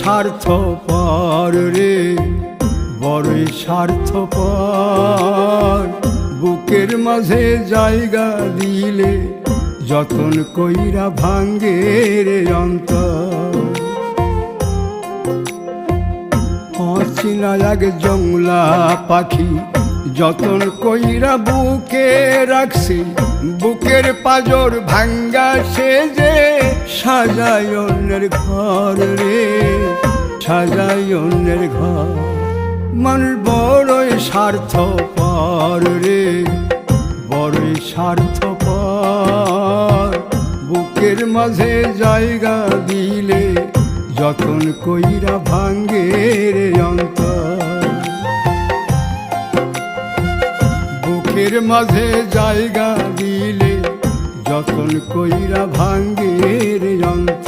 স্বার্থ পর রে, বড়ই স্বার্থ পর বুকের মাঝে জায়গা দিলে যতন কইরা ভাঙ্গে রে অচিনা এক জংলা পাখি যতন কইরা বুকে রাখছি, বুকের পাজর ভাঙ্গা সে যে সাজায় অন্যের ঘর রে। সাজায় অন্যের ঘর। মানুষ বড়ই স্বার্থ পর রে, বড়ই স্বার্থ পর বুকের মাঝে জায়গা দিলে যতন কইরা ভাঙ্গে রে অন্তর। বুকের মাঝে জায়গা দিলে যতন কইরা ভাঙ্গে রে অন্তর।